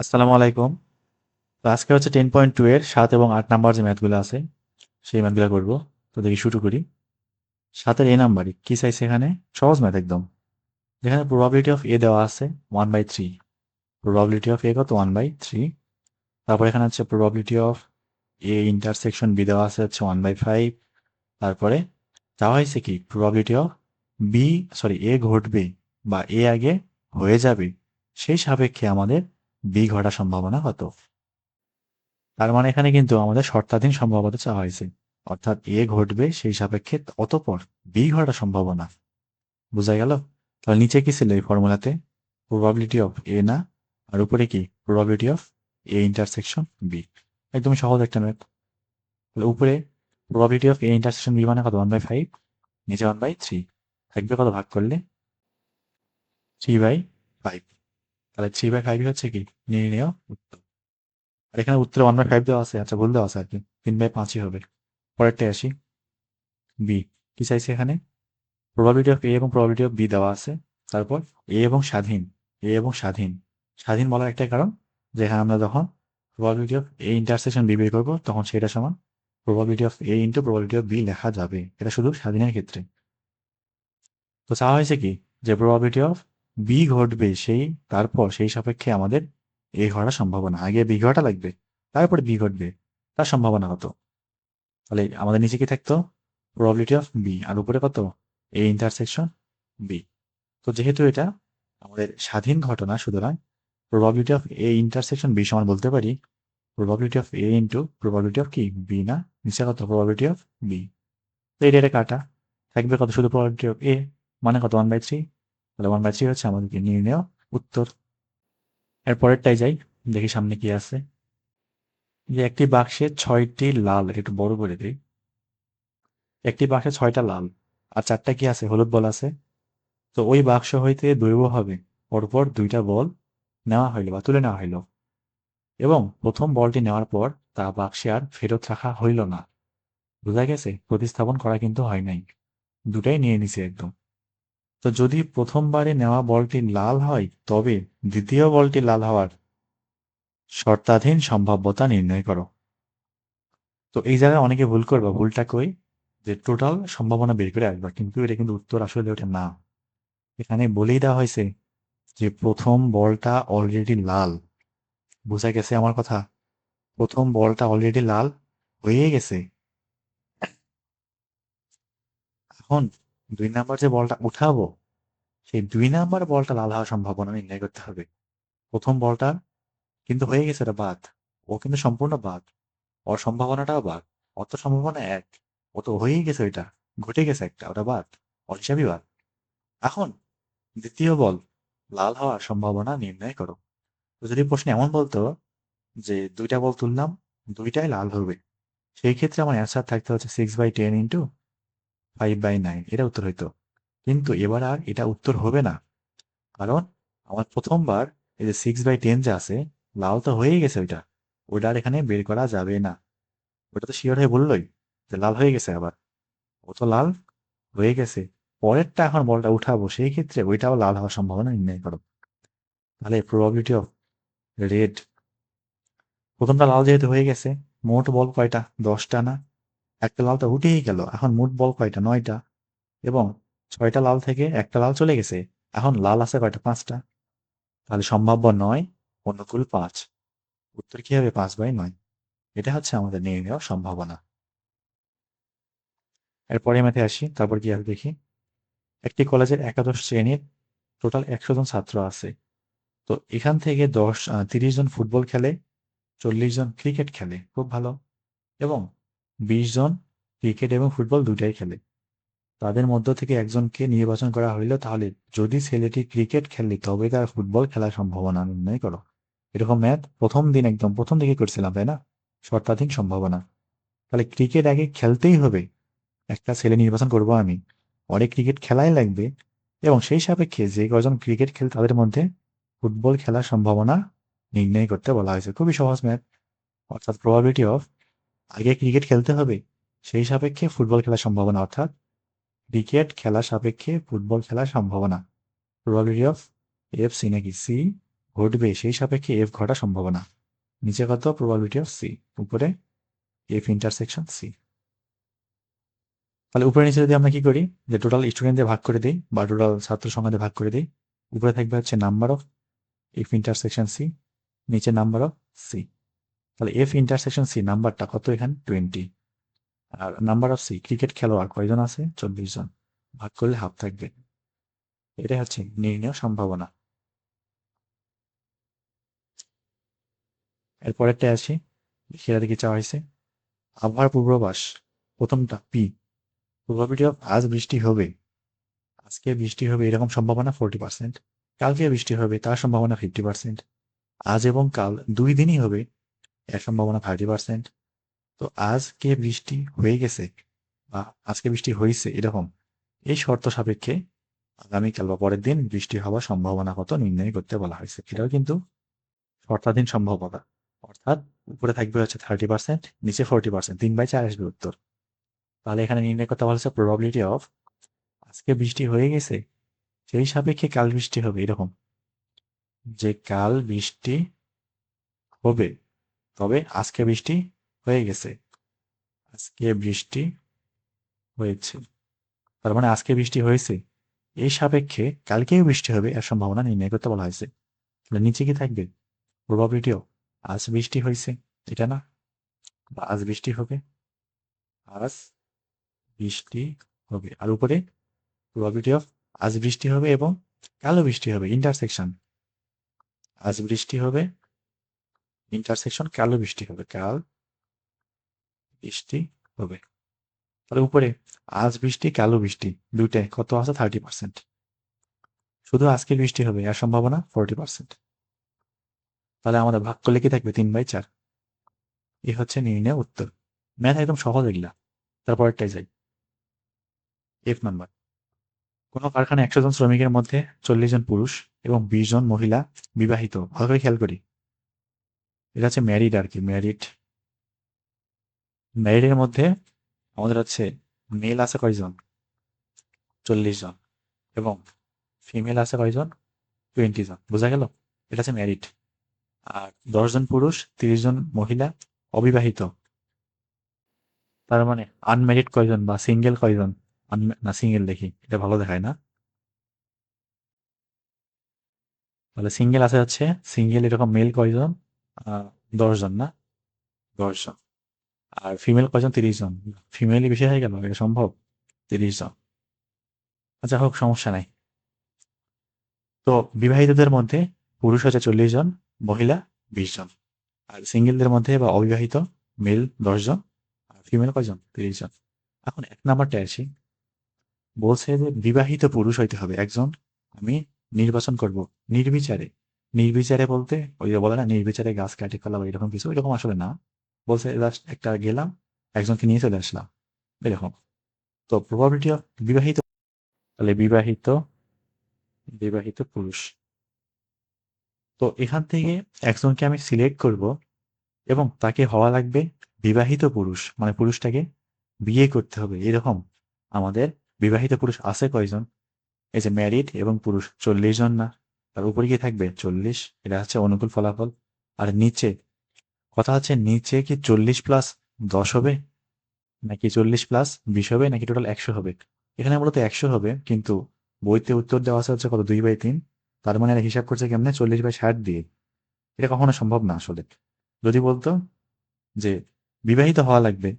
আসসালামু আলাইকুম। তো আজকে হচ্ছে টেন পয়েন্ট টু এর সাত এবং আট নাম্বার যে ম্যাথগুলো আছে, সেই ম্যাথগুলো করব। তো দেখি শুরু করি। সাতের এ নাম্বারই কি চাইছে এখানে? সহজ ম্যাথ একদম। যেখানে প্রবাবিলিটি অফ এ দেওয়া আছে one by three probability of A কত? ওয়ান বাই থ্রি তারপর এখানে হচ্ছে probability of A intersection B দেওয়া আছে হচ্ছে ওয়ান বাই ফাইভ তারপরে চাওয়া হয়েছে কি? Probability of B sorry A ঘটবে বা এ আগে হয়ে যাবে। সেই সাপেক্ষে আমাদের বি ঘটার সম্ভাবনা কত তার মানে এখানে কিন্তু আমাদের শর্তাধীন সম্ভাবনা চাওয়া হয়েছে। অর্থাৎ এ ঘটবে সেই সাপেক্ষে অতপর বি ঘটার সম্ভাবনা। বোঝা গেল? তাহলে নিচে কি ছিল এই ফর্মুলাতে? প্রবাবিলিটি অফ এ না? আর উপরে কি? Probability of A intersection B একদম সহজ একটা ম্যাথ তাহলে উপরে probability of A intersection B মানে কত? ওয়ান বাই ফাইভ নিচে ওয়ান বাই থ্রি থাকবে কত? ভাগ করলে থ্রি বাই ফাইভ তাহলে থ্রি বাই ফাইভই হচ্ছে কি? নির্ণয় উত্তর। আর এখানে উত্তরে ওয়ান বাই ফাইভ দেওয়া আছে আচ্ছা ভুল দেওয়া আছে আর কি। তিন বাই পাঁচই হবে। পরেরটায় আসি। বি কি চাইছে এখানে? প্রবাবিলিটি অফ এ এবং প্রবাবিলিটি অফ বি দেওয়া আছে। তারপর এ এবং স্বাধীন। এ এবং স্বাধীন। স্বাধীন বলার একটাই কারণ যে হ্যাঁ আমরা যখন probability of A intersection B বের করব, তখন সেটা সমান probability of A into probability of B লেখা যাবে। এটা শুধু স্বাধীনের ক্ষেত্রে। তো চাওয়া হয়েছে কি? যে প্রবাবিলিটি অফ বি ঘটবে সেই, তারপর সেই সাপেক্ষে আমাদের এ ঘটার সম্ভাবনা। আগে বি ঘটা লাগবে, তারপরে বি ঘটবে, তার সম্ভাবনা কত? তাহলে আমাদের নিচে কি থাকতো? প্রবাবিলিটি অফ বি আর উপরে কত? এ ইন্টারসেকশন বি তো যেহেতু এটা আমাদের স্বাধীন ঘটনা, সুতরাং probability of A intersection B সমান বলতে পারি probability of A into probability of কি? বি না? নিচে কত? প্রবাবিলিটি অফ বি তো এটা এটা কাটা, থাকবে কত? শুধু প্রবাবিলিটি অফ এ মানে কত? ওয়ান বাই থ্রি তাহলে ওয়ান বাই থ্রি হচ্ছে আমাদেরকে নির্ণয় উত্তর। এর পরেরটাই যাই, দেখি সামনে কি আছে। যে একটি বাক্সে ছয়টি লাল একটু বড় করে দিই। একটি বাক্সে ছয়টা লাল আর চারটা কি আছে? হলুদ বল আছে। তো ওই বাক্স হইতে দৈব হবে, পরপর দুইটা বল নেওয়া হইল বা তুলে নেওয়া হইল। এবং প্রথম বলটি নেওয়ার পর তা বাক্সে আর ফেরত রাখা হইল না। বোঝা গেছে? প্রতিস্থাপন করা কিন্তু হয় নাই। দুটাই নিয়ে নিছে একদম। তো যদি প্রথমবারে নেওয়া বলটি লাল হয়, তবে দ্বিতীয় বলটি লাল হওয়ার শর্তাধীন সম্ভাব্যতা নির্ণয় করো। তো এই জায়গায় অনেকে ভুল করবে, ভুলটা কই? যে টোটাল সম্ভাবনা বের করে আসবা, কিন্তু এটা কিন্তু উত্তর আসলে ওটা না। এখানে বলেই দেওয়া হয়েছে যে প্রথম বলটা অলরেডি লাল। বোঝা গেছে আমার কথা? প্রথম বলটা অলরেডি লাল হয়ে গেছে। এখন দুই নাম্বার যে বলটা উঠাবো, সেই দুই নাম্বার বলটা লাল হওয়ার সম্ভাবনা নির্ণয় করতে হবে। প্রথম বলটা কিন্তু হয়ে গেছে, এটা বাদ। ও কিন্তু সম্পূর্ণ বাদ। ওর সম্ভাবনাটাও বাদ। অত সম্ভাবনা এক। ও তো হয়েই গেছে ওইটা। ঘটে গেছে একটা, ওটা বাদ। ওর হিসাবই বাদ। এখন দ্বিতীয় বল, লাল হওয়ার সম্ভাবনা নির্ণয় করো। যদি প্রশ্ন এমন বলতো যে দুইটা বল তুললাম, দুইটাই লাল হবে, সেই ক্ষেত্রে আমার অ্যান্সার থাকতে হচ্ছে six by ten into five by nine এটা উত্তর হইতো। কিন্তু এবার আর এটা উত্তর হবে না। কারণ আমার প্রথমবার এই যে সিক্স বাই টেন যে আছে, লাল তো হয়েই গেছে ওইটা। ওইটা আর এখানে বের করা যাবে না। ওটা তো শিওর হয়ে বললোই যে লাল হয়ে গেছে আবার। ও তো লাল হয়ে গেছে। পরেরটা এখন বলটা উঠাবো, সেই ক্ষেত্রে ওইটাও লাল হওয়ার সম্ভাবনা নির্ণয় করো। তাহলে প্রবাবিলিটি অফ রেড প্রথমটা লাল যেহেতু হয়ে গেছে, মোট বল কয়টা? দশটা না? একটা লাল তো উঠেই গেল। এখন মোট বল কয়টা? নয়টা। এবং ছয়টা লাল থেকে একটা লাল চলে গেছে। এখন লাল আছে কয়টা? পাঁচটা। তাহলে সম্ভাব্য নয় অনুকূল পাঁচ। উত্তর কি হবে? পাঁচ বাই নয়। এটা হচ্ছে আমাদের নির্ণয় সম্ভাবনা। এরপরে ম্যাথে আসি, তারপর কি হবে দেখি। একটি কলেজের একাদশ শ্রেণির টোটাল একশো জন ছাত্র আছে। তো এখান থেকে দশ তিরিশ জন ফুটবল খেলে, চল্লিশ জন ক্রিকেট খেলে। খুব ভালো। এবং বিশ জন ক্রিকেট এবং ফুটবল দুটাই খেলে। তাদের মধ্য থেকে একজনকে নির্বাচন করা হইল, তাহলে যদি ছেলেটি ক্রিকেট খেলে, তবে তার ফুটবল খেলার সম্ভাবনা নির্ণয় করো। এরকম ম্যাথ প্রথম দিন একদম প্রথম দিকে করছিলাম, তাই না? শর্তাধীন সম্ভাবনা। তাহলে ক্রিকেট আগে খেলতেই হবে। একটা ছেলে নির্বাচন করব আমি। অনেক ক্রিকেট খেলাই লাগবে। এবং সেই সাপেক্ষে যে কজন ক্রিকেট খেলে, তাদের মধ্যে ফুটবল খেলার সম্ভাবনা নির্ণয় করতে বলা হয়েছে। খুবই সহজ ম্যাথ অর্থাৎ প্রবাবিলিটি অফ আগে ক্রিকেট খেলতে হবে, সেই সাপেক্ষে ফুটবল খেলার সম্ভাবনা, অর্থাৎ ক্রিকেট খেলা সাপেক্ষে ফুটবল খেলার সম্ভাবনা। প্রবাবিলিটি অফ এফ সি নাকি সি ঘটবে, সেই সাপেক্ষে এফ ঘটা সম্ভাবনা। নিচে কত? প্রবাবিলিটি অফ সি উপরে এফ ইন্টারসেকশন সি তাহলে উপরে নিচে যদি আমরা কি করি? যে টোটাল স্টুডেন্টদের ভাগ করে দিই, বা টোটাল ছাত্র সংখ্যা ভাগ করে দিই, উপরে থাকবে হচ্ছে number of F intersection C নিচে নাম্বার অফ সি তাহলে এফ ইন্টারসেকশন সি নাম্বারটা কত এখানে? টোয়েন্টি আর নাম্বার অফ সি ক্রিকেট খেলোয়াড় কয়জন আছে? চল্লিশ জন। ভাগ করলে হাফ থাকবে। এটাই হচ্ছে নির্ণয় সম্ভাবনা। এরপরেরটা আসি। সেটা দিকে চাওয়া হয়েছে। আবহাওয়ার পূর্বাভাস। প্রথমটা পি প্রবাবিলিটি অফ আজ বৃষ্টি হবে। আজকে বৃষ্টি হবে এরকম সম্ভাবনা ফোরটি পার্সেন্ট কালকে বৃষ্টি হবে তার সম্ভাবনা ফিফটি পার্সেন্ট আজ এবং কাল দুই দিনই হবে এর সম্ভাবনা থার্টি পার্সেন্ট তো আজকে বৃষ্টি হয়ে গেছে বা আজকে বৃষ্টি হয়েছে এরকম, এই শর্ত সাপেক্ষে আগামীকাল বা পরের দিন বৃষ্টি হওয়ার সম্ভাবনা কত নির্ণয় করতে বলা হয়েছে। এটাও কিন্তু শর্তাধীন সম্ভাবনা। অর্থাৎ উপরে থাকবে হচ্ছে থার্টি পার্সেন্ট নিচে ফোরটি পার্সেন্ট তিন বাই চার আসবে উত্তর। তাহলে এখানে নির্ণয় করতে বলা হচ্ছে প্রবাবিলিটি অফ আজকে বৃষ্টি হয়ে গেছে, সেই সাপেক্ষে কাল বৃষ্টি হবে এরকম। যে কাল বৃষ্টি হবে তবে আজকে বৃষ্টি হয়ে গেছে। আজকে বৃষ্টি হয়েছে। তার মানে আজকে বৃষ্টি হয়েছে। এই সাপেক্ষে কালকেও বৃষ্টি হবে এর সম্ভাবনা নির্ণয় করতে বলা হয়েছে। তাহলে নিচে কি থাকবে? প্রবাবিলিটিও আজ বৃষ্টি হয়েছে, এটা না? আজ বৃষ্টি হবে, আজ বৃষ্টি হবে। আর উপরে প্রবাবিলিটি অফ আজ বৃষ্টি হবে এবং কালো বৃষ্টি হবে। ইন্টারসেকশন। আজ বৃষ্টি হবে ইন্টারসেকশন কালো বৃষ্টি হবে, কাল বৃষ্টি হবে। তাহলে উপরে, আজ বৃষ্টি, কালো বৃষ্টি, দুইটাই, কত আছে? থার্টি পার্সেন্ট শুধু আজকে বৃষ্টি হবে, এর সম্ভাবনা ফোরটি পার্সেন্ট তাহলে আমাদের ভাগ করলে কি থাকবে তিন বাই চার। এ হচ্ছে নির্ণয় উত্তর। ম্যাথ একদম সহজ এগুলা। তারপরটাই যাই এফ নাম্বার কোনো কারখানায় একশো জন শ্রমিকের মধ্যে চল্লিশ জন পুরুষ এবং বিশ জন মহিলা বিবাহিত। ভালো করে খেয়াল করি। এটা হচ্ছে ম্যারিড আর কি ম্যারিড ম্যারিডের মধ্যে আমাদের হচ্ছে মেল আছে কয়জন? চল্লিশ জন এবং ফিমেল আছে কয়জন? টোয়েন্টি জন, বোঝা গেল? এটা হচ্ছে ম্যারিড আর দশজন পুরুষ, তিরিশ জন মহিলা, অবিবাহিত। তার মানে আনম্যারিড কয়জন বা সিঙ্গেল কয়জন? না সিঙ্গেল দেখি, এটা ভালো দেখায় না। তাহলে সিঙ্গেল আছে হচ্ছে সিঙ্গেল এরকম মেল কয়জন? দশজন না? দশজন। আর ফিমেল কয়জন? তিরিশ জন ফিমেলই বেশি হয়ে গেল? এটা সম্ভব? তিরিশ জন আচ্ছা হোক, সমস্যা নাই। তো বিবাহিতদের মধ্যে পুরুষ হচ্ছে চল্লিশ জন মহিলা বিশ জন আর সিঙ্গেলদের মধ্যে বা অবিবাহিত মেল দশ জন আর ফিমেল কয়জন? তিরিশ জন এখন এক নাম্বারটা আসি। বলছে যে বিবাহিত পুরুষ হইতে হবে। একজন আমি নির্বাচন করব, নির্বিচারে। নির্বিচারে বলতে, ওই যে বলে না, নির্বিচারে গাছ কাটি ফেলা এরকম কিছু এরকম আসলে না। বলছে জাস্ট একটা গেলাম, একজনকে নিয়ে চলে আসলাম। এরকম। তো প্রবাবিলিটি অফ বিবাহিত, তাহলে বিবাহিত বিবাহিত পুরুষ। তো এখান থেকে একজনকে আমি সিলেক্ট করব এবং তাকে হওয়া লাগবে বিবাহিত পুরুষ মানে পুরুষটাকে বিয়ে করতে হবে। এরকম আমাদের বিবাহিত পুরুষ আছে কয়জন? এই যে ম্যারিড এবং পুরুষ, চল্লিশ জন না? তার উপরে কি থাকবে চল্লিশ, এটা হচ্ছে অনুকূল ফলাফল। আর নিচে, কথা হচ্ছে নিচে কি চল্লিশ প্লাস দশ হবে? নাকি চল্লিশ প্লাস বিশ হবে? নাকি টোটাল একশো হবে? এখানে মূলত একশো হবে, কিন্তু বইতে উত্তর দেওয়া আছে হচ্ছে কত? দুই বাই তিন। তার মানে এরা হিসাব করছে কেমনে? চল্লিশ বাই ষাট দিয়ে। এটা কখনো সম্ভব না আসলে। যদি বলতো যে বিবাহিত হওয়া লাগবে,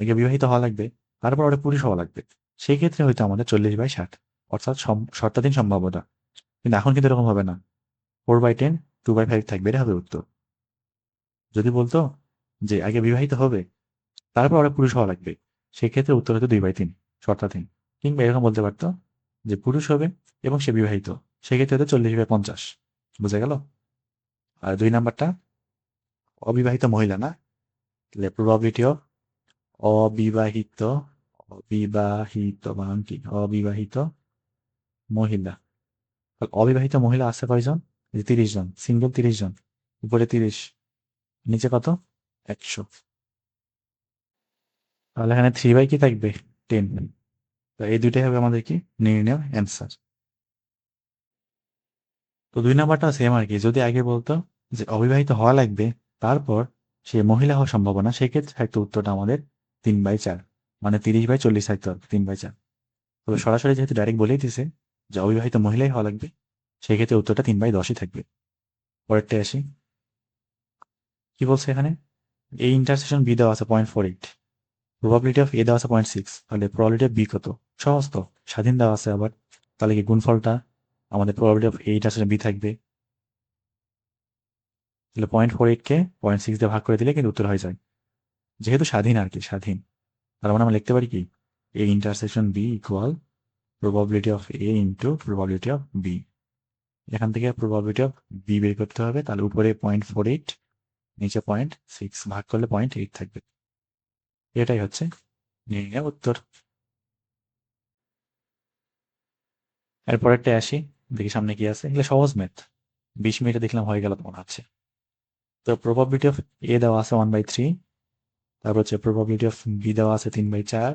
আগে বিবাহিত হওয়া লাগবে, তারপর ওটা পুরুষ হওয়া লাগবে, সেই ক্ষেত্রে হয়তো আমাদের চল্লিশ বাই ষাট, অর্থাৎ সম- শর্তাধীন সম্ভাবনা কিন্তু এখন কিন্তু এরকম হবে না। Four by ten two by five থাকবে, এটা হবে উত্তর। যদি বলতো যে আগে বিবাহিত হবে, তারপর ওরা পুরুষ হওয়া লাগবে, সেক্ষেত্রে উত্তর হতো দুই বাই তিন, শর্তাধীন। কিংবা এরকম বলতে পারতো যে পুরুষ হবে এবং সে বিবাহিত, সেক্ষেত্রে হতো চল্লিশ বাই পঞ্চাশ। বুঝা গেল? আর দুই নাম্বারটা, অবিবাহিত মহিলা না? প্রবাবিলিটি অফ অবিবাহিত অবিবাহিত বানান কি? অবিবাহিত মহিলা। অবিবাহিত মহিলা আছে কয়জন? তিরিশ জন। সিঙ্গেল তিরিশ জন। উপরে তিরিশ। নিচে কত? একশো। তাহলে এখানে থ্রি বাই কি থাকবে? টেন তো এই দুইটাই হবে আমাদের কি? নির্ণয় অ্যান্সার তো দুই নাম্বারটা সেম আর কি। যদি আগে বলতো যে অবিবাহিত হওয়া লাগবে, তারপর সে মহিলা হওয়ার সম্ভাবনা, সেক্ষেত্রে থাকতো উত্তরটা আমাদের তিন বাই চার। মানে তিরিশ বাই চল্লিশ থাকতো তিন বাই চার। তবে সরাসরি যেহেতু ডাইরেক্ট বলেই দিছে যে অবিবাহিত মহিলাই হওয়া লাগবে, সেক্ষেত্রে উত্তরটা তিন বাই দশই থাকবে। পরেরটা আসি। কি বলছে এখানে? এই ইন্টারসেকশন বি দেওয়া আছে point four eight probability of A দেওয়া আছে পয়েন্ট সিক্স তাহলে প্রবাবিলিটি অফ বি কত? সহজ তো স্বাধীন দেওয়া আছে আবার। তাহলে কি গুণফলটা? আমাদের probability of A intersection B থাকবে। তাহলে পয়েন্ট ফোর এইটকে পয়েন্ট সিক্স দিয়ে ভাগ করে দিলে কিন্তু উত্তর হয়ে যায়। যেহেতু স্বাধীন আর কি, স্বাধীন। তার মানে আমরা লিখতে পারি কি? A intersection B equal probability of A into probability of B এখান থেকে প্রবাবিলিটি অফ বি বের করতে হবে, তাহলে উপরে পয়েন্ট ফোর এইট নিচে পয়েন্ট সিক্স ভাগ করলে পয়েন্ট এইট থাকবে। এটাই হচ্ছে নির্ণয় উত্তর। এরপরেরটা আসি, দেখি সামনে কি আছে। এগুলো সহজ ম্যাথ বিশ মিনিটে দেখলাম হয়ে গেল মনে হচ্ছে। তো প্রবাবিলিটি অফ এ দেওয়া আছে ওয়ান বাই থ্রি তারপর হচ্ছে প্রবাবিলিটি অফ বি দেওয়া আছে তিন বাই চার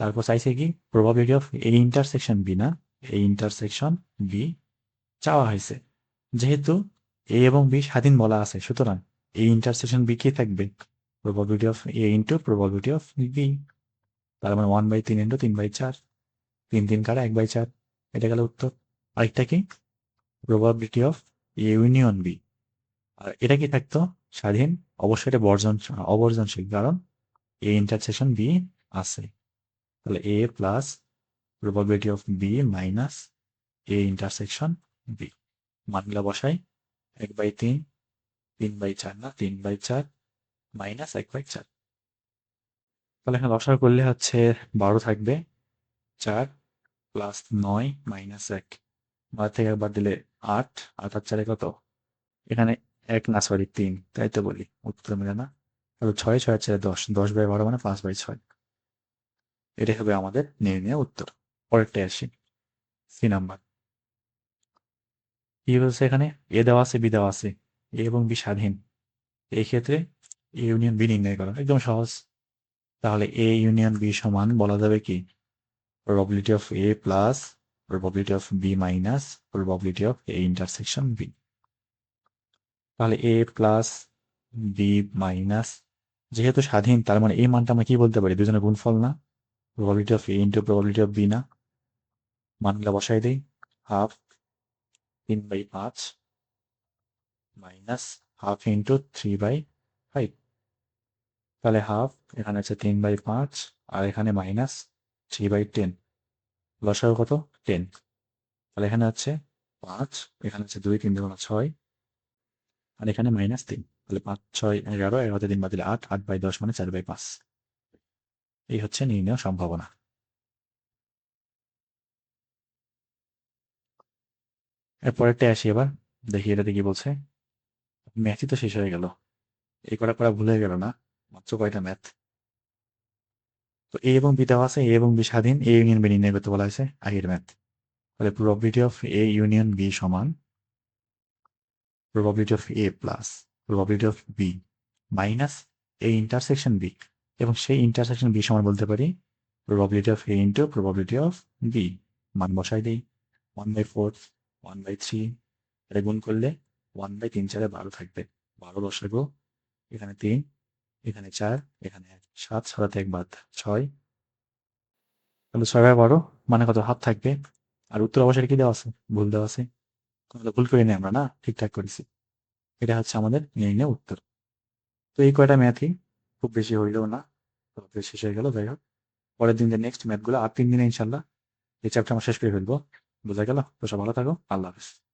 তারপর চাইছে কি probability of A intersection B না? এই ইন্টারসেকশন বি চাওয়া হয়েছে। যেহেতু এ এবং বি স্বাধীন বলা আছে, সুতরাং এই ইন্টারসেকশন বি কি থাকবে? Probability of A into probability of B তার মানে ওয়ান বাই তিন ইন্টু তিন বাই চার তিন তিন কারা এক বাই চার এটা গেল উত্তর। আরেকটা কি? Probability of A union B আর এটা কি থাকতো? স্বাধীন। অবশ্যই এটা বর্জন অবর্জনশীল, কারণ এ ইন্টারসেকশন বি আছে। তাহলে A plus probability of B minus A intersection B মানগুলা বসাই, এক বাই তিন তিন বাই চার না, তিন বাই চার মাইনাস এক বাই চার। তাহলে এখানে লসাগু করলে হচ্ছে বারো থাকবে, চার প্লাস নয় মাইনাস এক। নয় থেকে একবার দিলে আট আট আর চারে কত? এখানে এক না সরি তিন, তাই তো বলি, উত্তর মিলে না। তাহলে ছয় ছয় চারে দশ দশ বাই বারো মানে পাঁচ বাই ছয়। এটাই হবে আমাদের নির্ণয় উত্তর। পরেরটাই আসি। সি নাম্বার কি বলছে এখানে? এ দেওয়া আছে, বি দেওয়া আছে। এ এবং বি স্বাধীন। এই ক্ষেত্রে এ ইউনিয়ন বি নির্ণয় করা। একদম সহজ। তাহলে এ ইউনিয়ন বি সমান বলা যাবে কি? probability of A plus probability of B minus probability of A intersection B তাহলে A প্লাস B মাইনাস যেহেতু স্বাধীন, তার মানে এই মানটা আমরা কি বলতে পারি? দুজনের গুণফল না? Probability of A into probability of B না মানগুলো বসাই দেই হাফ তিন বাই পাঁচ minus half into three by five তাহলে হাফ এখানে আছে তিন বাই পাঁচ আর এখানে মাইনাস থ্রি বাই টেন লসাগু কত? টেন তাহলে এখানে আছে পাঁচ এখানে আছে দুই, তিন, দুগুণ ছয়, আর এখানে মাইনাস তিন। তাহলে পাঁচ, ছয়, এগারো, এগারোতে তিন বাদ দিলে আট আট বাই দশ মানে চার বাই পাঁচ। এই হচ্ছে নির্ণয় সম্ভাবনা। এরপরেরটা আসি এবার। দেখি এটাতে কি বলছে। ম্যাথই তো শেষ হয়ে গেল। এই কটা করা ভুলে গেল না? মাত্র কয়টা ম্যাথ? তো এ এবং বি দেওয়া আছে, এ এবং বি স্বাধীন, এ ইউনিয়ন বি নির্ণয় করতে বলা হয়েছে আগের ম্যাথ। তাহলে probability of A union B সমান probability of A plus probability of B minus A intersection B এবং সেই ইন্টারসেকশন বি সমান বলতে পারি। Probability of A into probability of B মান বসাই দিই। One by four one by three এটা গুণ করলে ওয়ান বাই তিন চারে বারো থাকবে। বারো দশাগো এখানে তিন, এখানে চার, এখানে এক। সাত সাতাতে এক বাদ ছয়। তাহলে ছয় বাই বারো মানে কত? হাত থাকবে। আর উত্তর অবশ্যই কি দেওয়া আছে? ভুল দেওয়া আছে। তাহলে ভুল করিনি আমরা, না? ঠিকঠাক করেছি। এটা হচ্ছে আমাদের নির্ণয় উত্তর। তো এই কয়টা ম্যাথই খুব বেশি হইলেও না। তবে শেষ হয়ে গেল, যাই হোক। পরের দিন যে নেক্সট ম্যাথগুলো আর তিন দিনে ইনশাল্লাহ এই চ্যাপ্টার আমরা শেষ করে ফেলব। বোঝা গেল? তো সব ভালো থাকো। আল্লাহ হাফিজ।